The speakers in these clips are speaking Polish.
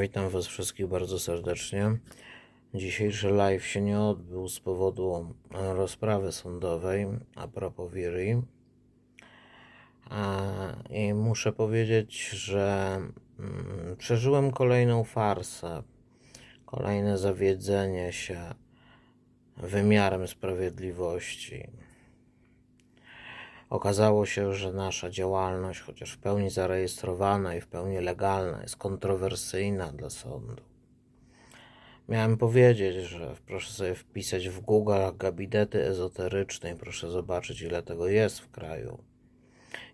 Witam Was wszystkich bardzo serdecznie. Dzisiejszy live się nie odbył z powodu rozprawy sądowej a propos Wiry. A, I muszę powiedzieć, że mm, przeżyłem kolejną farsę, kolejne zawiedzenie się wymiarem sprawiedliwości. Okazało się, że nasza działalność, chociaż w pełni zarejestrowana i w pełni legalna, jest kontrowersyjna dla sądu. Miałem powiedzieć, że proszę sobie wpisać w Google gabinety ezoteryczne i proszę zobaczyć, ile tego jest w kraju,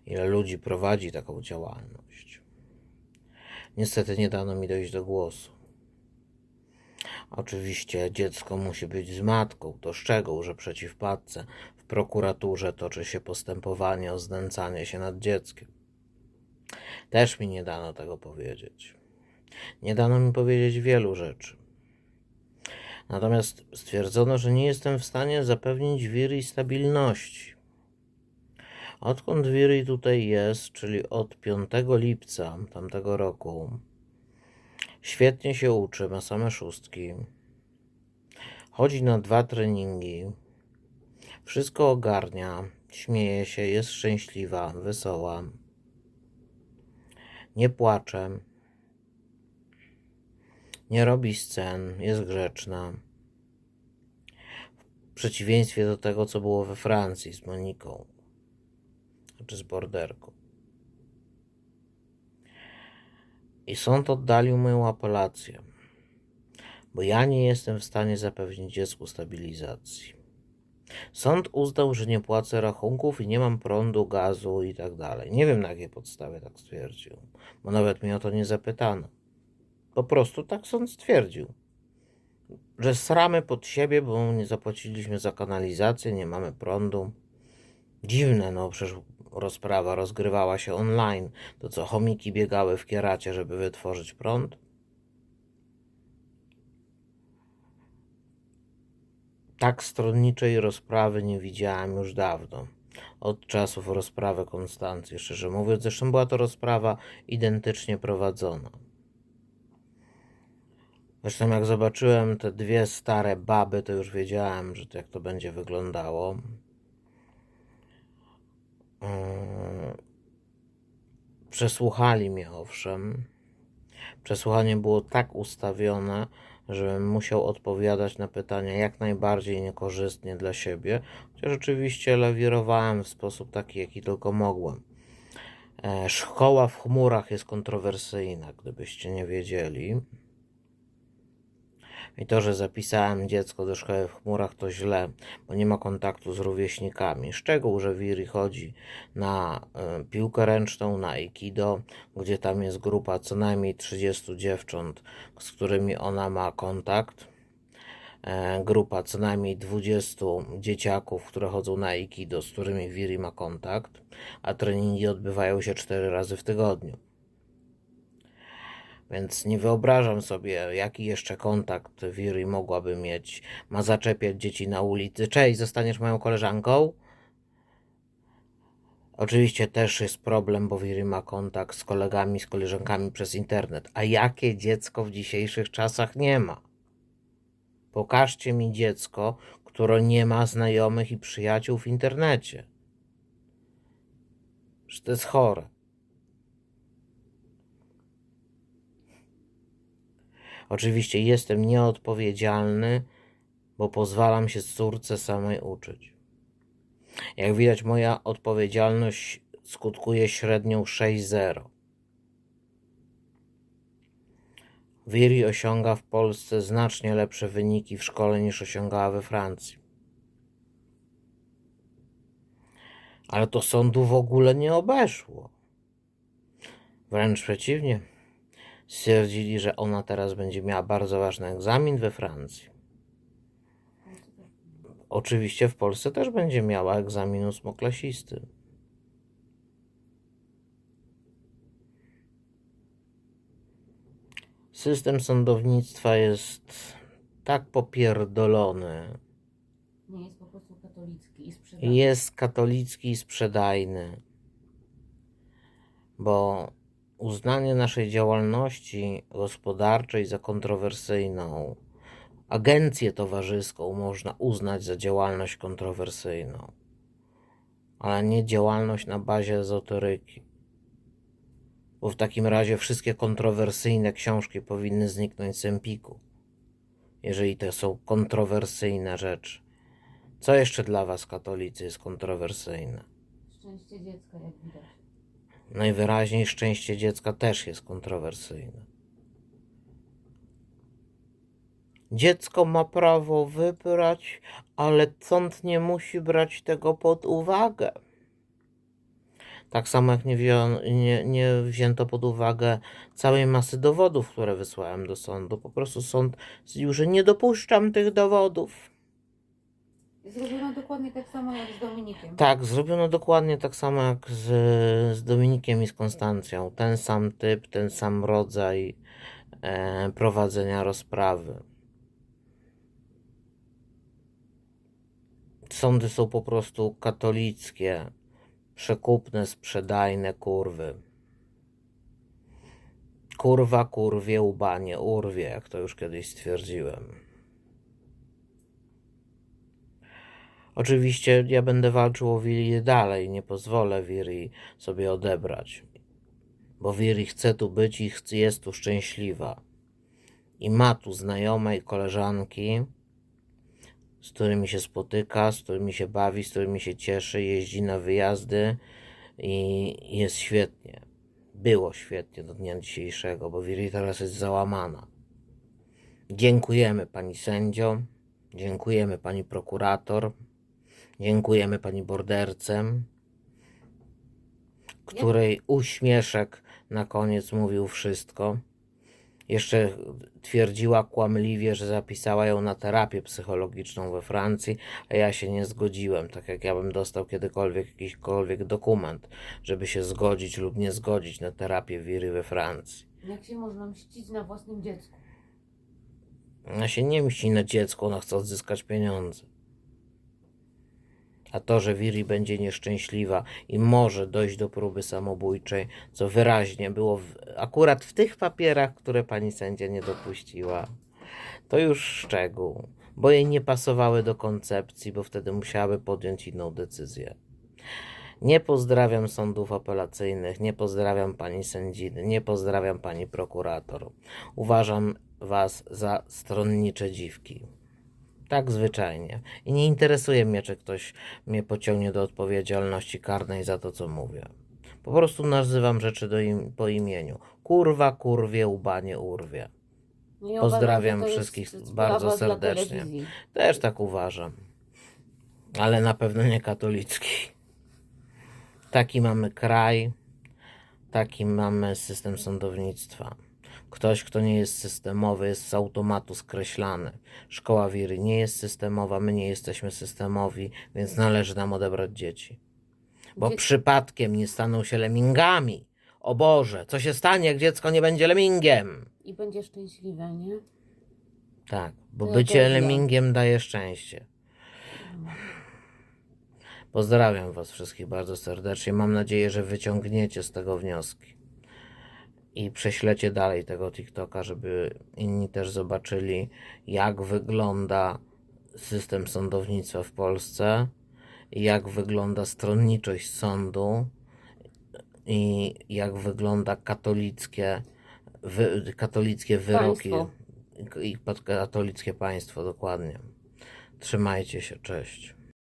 ile ludzi prowadzi taką działalność. Niestety nie dano mi dojść do głosu. Oczywiście dziecko musi być z matką. To szczegół, że przeciw matce prokuraturze toczy się postępowanie o znęcanie się nad dzieckiem. Też mi nie dano tego powiedzieć. Nie dano mi powiedzieć wielu rzeczy. Natomiast stwierdzono, że nie jestem w stanie zapewnić wiry i stabilności. Odkąd wiry tutaj jest, czyli od 5 lipca tamtego roku, Świetnie się uczy, ma same szóstki. Chodzi na dwa treningi. Wszystko ogarnia, śmieje się, jest szczęśliwa, wesoła. Nie płacze. Nie robi scen, jest grzeczna. W przeciwieństwie do tego, co było we Francji z Moniką, czy z borderką. I sąd oddalił moją apelację, bo ja nie jestem w stanie zapewnić dziecku stabilizacji. Sąd uznał, że nie płacę rachunków i nie mam prądu, gazu i tak dalej. Nie wiem na jakiej podstawie tak stwierdził, bo nawet mnie o to nie zapytano. Po prostu tak sąd stwierdził, że sramy pod siebie, bo nie zapłaciliśmy za kanalizację, nie mamy prądu. Dziwne, no przecież rozprawa rozgrywała się online. To co, chomiki biegały w kieracie, żeby wytworzyć prąd? Tak stronniczej rozprawy nie widziałem już dawno. Od czasów rozprawy Konstancji, szczerze mówiąc. Zresztą była to rozprawa identycznie prowadzona. Zresztą jak zobaczyłem te dwie stare baby, to już wiedziałem, że to jak to będzie wyglądało. Yy, Przesłuchali mnie owszem. Przesłuchanie było tak ustawione, żebym musiał odpowiadać na pytania jak najbardziej niekorzystnie dla siebie, chociaż oczywiście lawirowałem w sposób taki, jaki tylko mogłem. E, Szkoła w chmurach jest kontrowersyjna, gdybyście nie wiedzieli. I to, że zapisałem dziecko do szkoły w chmurach, to źle, bo nie ma kontaktu z rówieśnikami. Szczegół, że Wiri chodzi na y, piłkę ręczną, na aikido, gdzie tam jest grupa co najmniej 30 dziewcząt, z którymi ona ma kontakt. E, grupa co najmniej 20 dzieciaków, które chodzą na aikido, z którymi Wiri ma kontakt, a treningi odbywają się 4 razy w tygodniu. Więc nie wyobrażam sobie, jaki jeszcze kontakt Wiri mogłaby mieć. Ma zaczepiać dzieci na ulicy. Cześć, zostaniesz moją koleżanką? Oczywiście też jest problem, bo Wiri ma kontakt z kolegami, z koleżankami przez internet. A jakie dziecko w dzisiejszych czasach nie ma? Pokażcie mi dziecko, które nie ma znajomych i przyjaciół w internecie. Że to jest chore. Oczywiście jestem nieodpowiedzialny, bo pozwalam się córce samej uczyć. Jak widać, moja odpowiedzialność skutkuje średnią 6-0. Wiri osiąga w Polsce znacznie lepsze wyniki w szkole niż osiągała we Francji. Ale to sądu w ogóle nie obeszło. Wręcz przeciwnie stwierdzili, że ona teraz będzie miała bardzo ważny egzamin we Francji. Oczywiście w Polsce też będzie miała egzamin ósmoklasisty. System sądownictwa jest tak popierdolony. Nie jest po prostu katolicki i sprzedany. Jest katolicki i sprzedajny. Bo uznanie naszej działalności gospodarczej za kontrowersyjną. Agencję towarzyską można uznać za działalność kontrowersyjną, ale nie działalność na bazie ezoteryki. Bo w takim razie wszystkie kontrowersyjne książki powinny zniknąć z Empiku, jeżeli to są kontrowersyjne rzeczy. Co jeszcze dla Was, katolicy, jest kontrowersyjne? Szczęście dziecka, jak widać. Najwyraźniej szczęście dziecka też jest kontrowersyjne. Dziecko ma prawo wybrać, ale sąd nie musi brać tego pod uwagę. Tak samo jak nie, wzią, nie, nie wzięto pod uwagę całej masy dowodów, które wysłałem do sądu. Po prostu sąd stwierdził, że nie dopuszczam tych dowodów. Zrobiono dokładnie tak samo jak z Dominikiem. Tak, zrobiono dokładnie tak samo jak z, z Dominikiem i z Konstancją. Ten sam typ, ten sam rodzaj e, prowadzenia rozprawy. Sądy są po prostu katolickie, przekupne, sprzedajne kurwy. Kurwa, kurwie, łba nie urwie, jak to już kiedyś stwierdziłem. Oczywiście ja będę walczył o Wiri dalej, nie pozwolę Wiri sobie odebrać. Bo Wiri chce tu być i jest tu szczęśliwa. I ma tu znajome i koleżanki, z którymi się spotyka, z którymi się bawi, z którymi się cieszy, jeździ na wyjazdy i jest świetnie. Było świetnie do dnia dzisiejszego, bo Wiri teraz jest załamana. Dziękujemy pani sędzio, dziękujemy pani prokurator, dziękujemy pani borderce, której uśmieszek na koniec mówił wszystko. Jeszcze twierdziła kłamliwie, że zapisała ją na terapię psychologiczną we Francji, a ja się nie zgodziłem, tak jak ja bym dostał kiedykolwiek jakiśkolwiek dokument, żeby się zgodzić lub nie zgodzić na terapię wiry we Francji. Jak się można mścić na własnym dziecku? Ona się nie mści na dziecku, ona chce odzyskać pieniądze. A to, że Wiri będzie nieszczęśliwa i może dojść do próby samobójczej, co wyraźnie było w, akurat w tych papierach, które pani sędzia nie dopuściła, to już szczegół, bo jej nie pasowały do koncepcji, bo wtedy musiałaby podjąć inną decyzję. Nie pozdrawiam sądów apelacyjnych, nie pozdrawiam pani sędziny, nie pozdrawiam pani prokurator. Uważam was za stronnicze dziwki. Tak zwyczajnie. I nie interesuje mnie, czy ktoś mnie pociągnie do odpowiedzialności karnej za to, co mówię. Po prostu nazywam rzeczy do im, po imieniu. Kurwa, kurwie, łba nie urwie. Pozdrawiam wszystkich bardzo serdecznie. Też tak uważam. Ale na pewno nie katolicki. Taki mamy kraj, taki mamy system sądownictwa. Ktoś, kto nie jest systemowy, jest z automatu skreślany. Szkoła wiry nie jest systemowa, my nie jesteśmy systemowi, więc należy nam odebrać dzieci. Bo Dzie- przypadkiem nie staną się lemmingami. O Boże, co się stanie, jak dziecko nie będzie lemmingiem? I będzie szczęśliwe, nie? Tak, bo To bycie też lemmingiem daje szczęście. Pozdrawiam Was wszystkich bardzo serdecznie. Mam nadzieję, że wyciągniecie z tego wnioski i prześlecie dalej tego TikToka, żeby inni też zobaczyli, jak wygląda system sądownictwa w Polsce, jak wygląda stronniczość sądu i jak wygląda katolickie, wy, katolickie wyroki Państwo. i katolickie państwo dokładnie. Trzymajcie się, cześć.